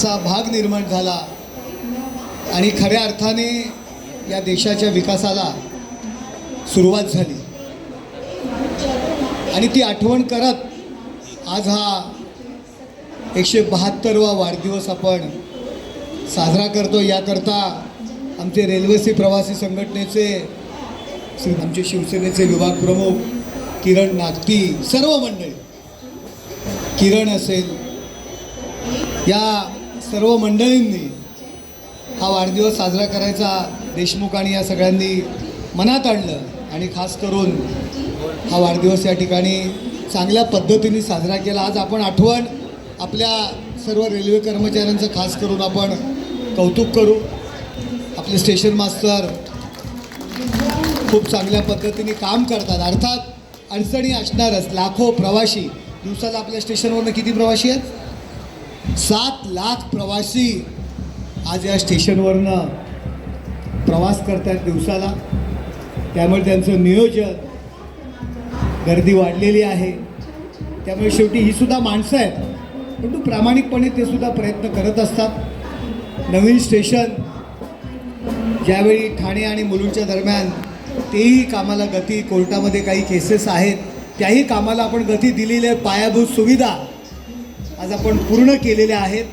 असा भाग निर्माण झाला आणि खऱ्या अर्थाने या देशाच्या विकासाला सुरुवात झाली. आणि ती आठवण करत आज हा एकशे बहात्तरवा वाढदिवस आपण साजरा करतो. याकरता आमचे रेल्वेचे प्रवासी संघटनेचे श्री आमचे शिवसेनेचे विभाग प्रमुख किरण नागती सर्व मंडळी किरण असेल या सर्व मंडळींनी हा वाढदिवस साजरा करायचा देशमुख आणि या सगळ्यांनी मनात आणलं आणि खास करून हा वाढदिवस या ठिकाणी चांगल्या पद्धतीने साजरा केला. आज आपण आठवण आपल्या सर्व रेल्वे कर्मचाऱ्यांचं खास करून आपण कौतुक करू. आपले स्टेशन मास्तर खूप चांगल्या पद्धतीने काम करतात. अर्थात अडचणी असणारच. लाखो प्रवासी दिवसाला आपल्या स्टेशनवरनं किती प्रवासी आहेत? सात लाख प्रवासी आज या स्टेशनवरनं प्रवास करतात दिवसाला. त्यामुळे त्यांचं नियोजन गर्दी वाढलेली आहे. त्यामुळे शेवटी ही सुद्धा माणसं आहेत. परंतु प्रामाणिकपणे ते सुद्धा प्रयत्न करत असतात. नवीन स्टेशन ज्यावेळी ठाणे आणि मुलुंडच्या दरम्यान तेही कामाला गती कोर्टामध्ये काही केसेस आहेत त्याही कामाला आपण गती दिलेली आहे. पायाभूत सुविधा आज आपण पूर्ण केलेल्या आहेत.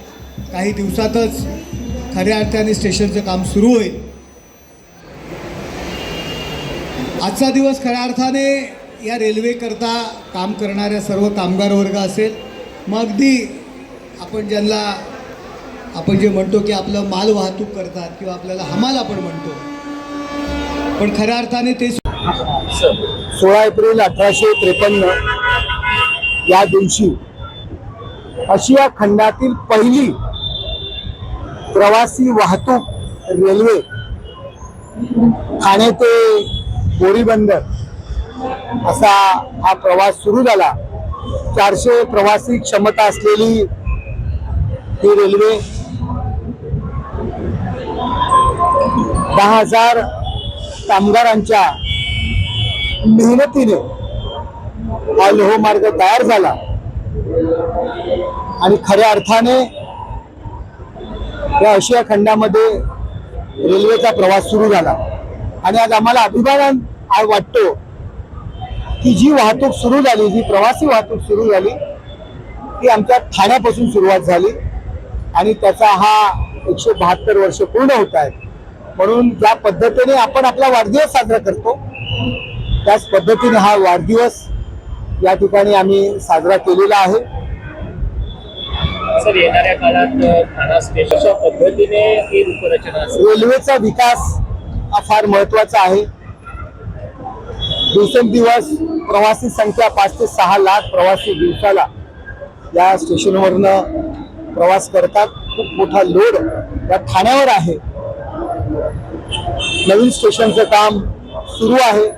काही दिवसातच खऱ्या अर्थाने स्टेशनचं काम सुरू होईल. आजचा दिवस खऱ्या अर्थाने या रेल्वेकरता काम करणाऱ्या सर्व कामगार वर्ग असेल. मग अगदी आपण ज्यांना आपण जे म्हणतो की आपलं माल वाहतूक करतात किंवा आपल्याला हमाल आपण म्हणतो. पण खऱ्या अर्थाने ते सोळा एप्रिल अठराशे त्रेपन्न या दिवशी आशिया खंडातील पहिली प्रवासी वाहतूक रेल्वे ठाणे ते बोरीबंदर असा हा प्रवास सुरू झाला. चारशे प्रवासी क्षमता असलेली ही रेल्वे दहा हजार कामगारांच्या मेहनतीने हा लोहमार्ग तयार झाला. आणि खऱ्या अर्थाने या आशिया खंडामध्ये रेल्वेचा प्रवास सुरू झाला. आणि आज आम्हाला अभिमान वाटतो की जी वाहतूक सुरू झाली जी प्रवासी वाहतूक सुरू झाली ती आमच्या ठाण्यापासून सुरुवात झाली. आणि त्याचा हा एकशे बहात्तर वर्ष पूर्ण होत आहेत. म्हणून ज्या पद्धतीने आपण आपला वाढदिवस साजरा करतो त्याच पद्धतीने हा वाढदिवस या ठिकाणी आम्ही साजरा केलेला आहे. सर येणाऱ्या काळात ठाणा स्टेशनच्या पद्धतीने ही रूपरचना रेल्वेचा विकास हा फार महत्त्वाचा आहे. दिवसेंदिवस प्रवासी संख्या पाच ते सहा लाख प्रवासी दिवसाला या स्टेशनवरनं प्रवास करतात. खूप मोठा लोड या ठाण्यावर आहे. नवीन स्टेशनचं काम सुरू आहे.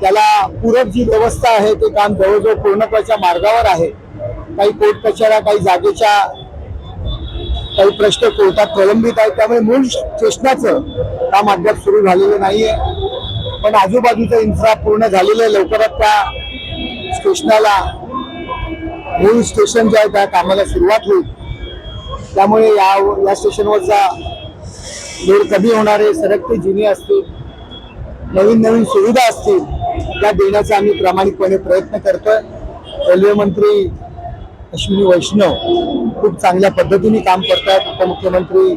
त्याला पूरक जी व्यवस्था आहे ते काम जवळजवळ पूर्णत्वाच्या मार्गावर आहे. काही कोर्ट कचऱ्या काही जागेच्या काही प्रश्न कोर्टात प्रलंबित आहेत. त्यामुळे मूळ स्टेशनाचं काम अद्याप सुरू झालेलं नाहीये. पण आजूबाजूचं इन्फ्रा पूर्ण झालेलं आहे. लवकरात त्या स्टेशनाला मूळ स्टेशन जे आहे त्या कामाला सुरुवात होईल. त्यामुळे या या स्टेशनवरचा लोड कमी होणारे सरकते जुने असतील नवीन नवीन सुविधा असतील त्या देण्याचा आम्ही प्रामाणिकपणे प्रयत्न करतोय. रेल्वे मंत्री अश्विनी वैष्णव खूप चांगल्या पद्धतीने काम करतात. उपमुख्यमंत्री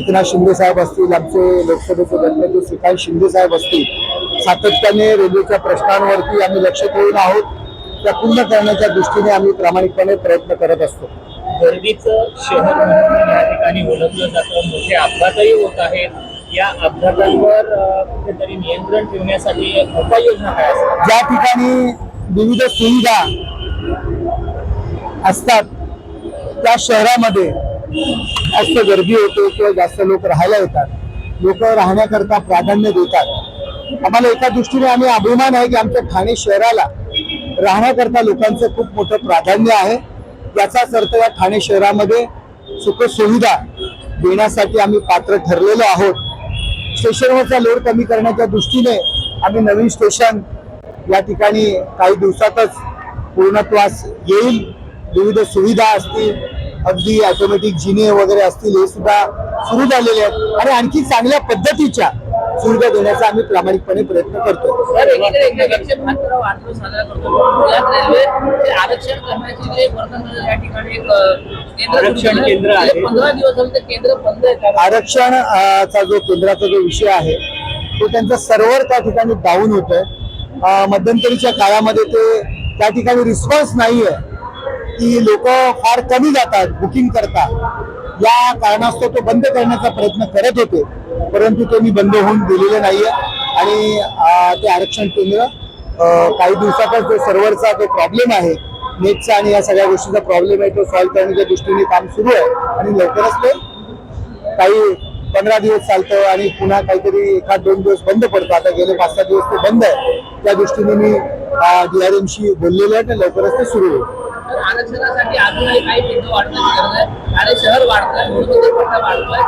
एकनाथ शिंदे साहेब असतील आमचे लोकसभेचे गणपती श्रीकांत शिंदे साहेब असतील सातत्याने रेल्वेच्या प्रश्नांवरती आम्ही लक्ष ठेवून आहोत. त्या पूर्ण करण्याच्या दृष्टीने आम्ही प्रामाणिकपणे प्रयत्न करत असतो. गर्दीचं शहर म्हणून या ठिकाणी ओळखलं जातं मोठे अपघातही होत आहेत. या अपघातांवर कुठेतरी नियंत्रण ठेवण्यासाठी उपाययोजना काय असतात? ज्या ठिकाणी विविध सुविधा असतात त्या शहरामध्ये जास्त गर्दी होते किंवा जास्त लोक राहायला येतात. लोक राहण्याकरता प्राधान्य देतात. आम्हाला एका दृष्टीने आम्ही अभिमान आहे की आमच्या ठाणे शहराला राहण्याकरता लोकांचं खूप मोठं प्राधान्य आहे. याचाच अर्थ या ठाणे शहरामध्ये सुखसुविधा देण्यासाठी आम्ही पात्र ठरलेलो आहोत. स्टेशनवरचा लोड कमी करण्याच्या दृष्टीने आम्ही नवीन स्टेशन या ठिकाणी काही दिवसातच पूर्णत्वास येईल. विविध सुविधा असतील अगदी ऑटोमॅटिक जिने वगैरे असतील हे सुद्धा सुरू झालेले आहेत. आणि आणखी चांगल्या पद्धतीच्या सुविधा देण्याचा आम्ही प्रामाणिकपणे प्रयत्न करतो. आरक्षण करण्याची जे वर्तन या ठिकाणी एक अ, केंद्र सुरू आरक्षण केलं. केंद्र आहे. गेले पंधरा दिवस झाले ते केंद्र बंद आहे कारण आरक्षण अ, चा जो केंद्राचा जो विषय आहे तो त्यांचा सर्व्हर त्या ठिकाणी डाऊन होतोय. अ, मध्यंतरीच्या काळामध्ये ते त्या ठिकाणी रिस्पॉन्स नाहीये. की लोक फार कमी जातात बुकिंग करतात. या कारणास्तव तो बंद करण्याचा प्रयत्न करत होते परंतु ते मी बंद होऊन दिलेले नाहीये. आणि ते आरक्षण केंद्र काही दिवसातच जो सर्व्हरचा जो प्रॉब्लेम आहे नेटचा आणि या सगळ्या गोष्टीचा प्रॉब्लेम आहे तो सॉल्व्ह करण्याच्या दृष्टीने काम सुरू आहे. आणि लवकरच ते काही पंधरा दिवस चालतं आणि पुन्हा काहीतरी एखाद दोन दिवस बंद पडतं. आता गेले पाच सहा दिवस ते बंद आहे. त्या दृष्टीने मी डीआरएमशी बोललेलो आहे आणि लवकरच ते सुरू होईल. तर आरक्षणासाठी अजूनही काही केंद्र वाढण्याची गरज आहे. आणि शहर वाढतंय पट्टा वाढतोय.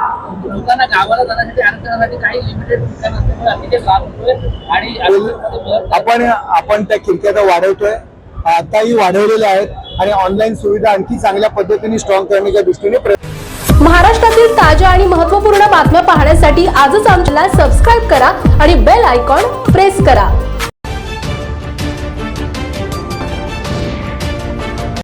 लोकांना गावाला जाण्यासाठी आरक्षणासाठी काही लिमिटेड ठिकाण असल्यामुळे अतिशय लाभ होतोय आणि आपण आपण त्या खिडक्या वाढवतोय. आताही वाढवलेल्या आहेत. आणि ऑनलाईन सुविधा आणखी चांगल्या पद्धतीने स्ट्रॉंग करण्याच्या दृष्टीने प्रयत्न महाराष्ट्रातील ताज्या आणि महत्त्वपूर्ण बातम्या पाहण्यासाठी आजच आमच्याला सबस्क्राईब करा आणि बेल आयकॉन प्रेस करा.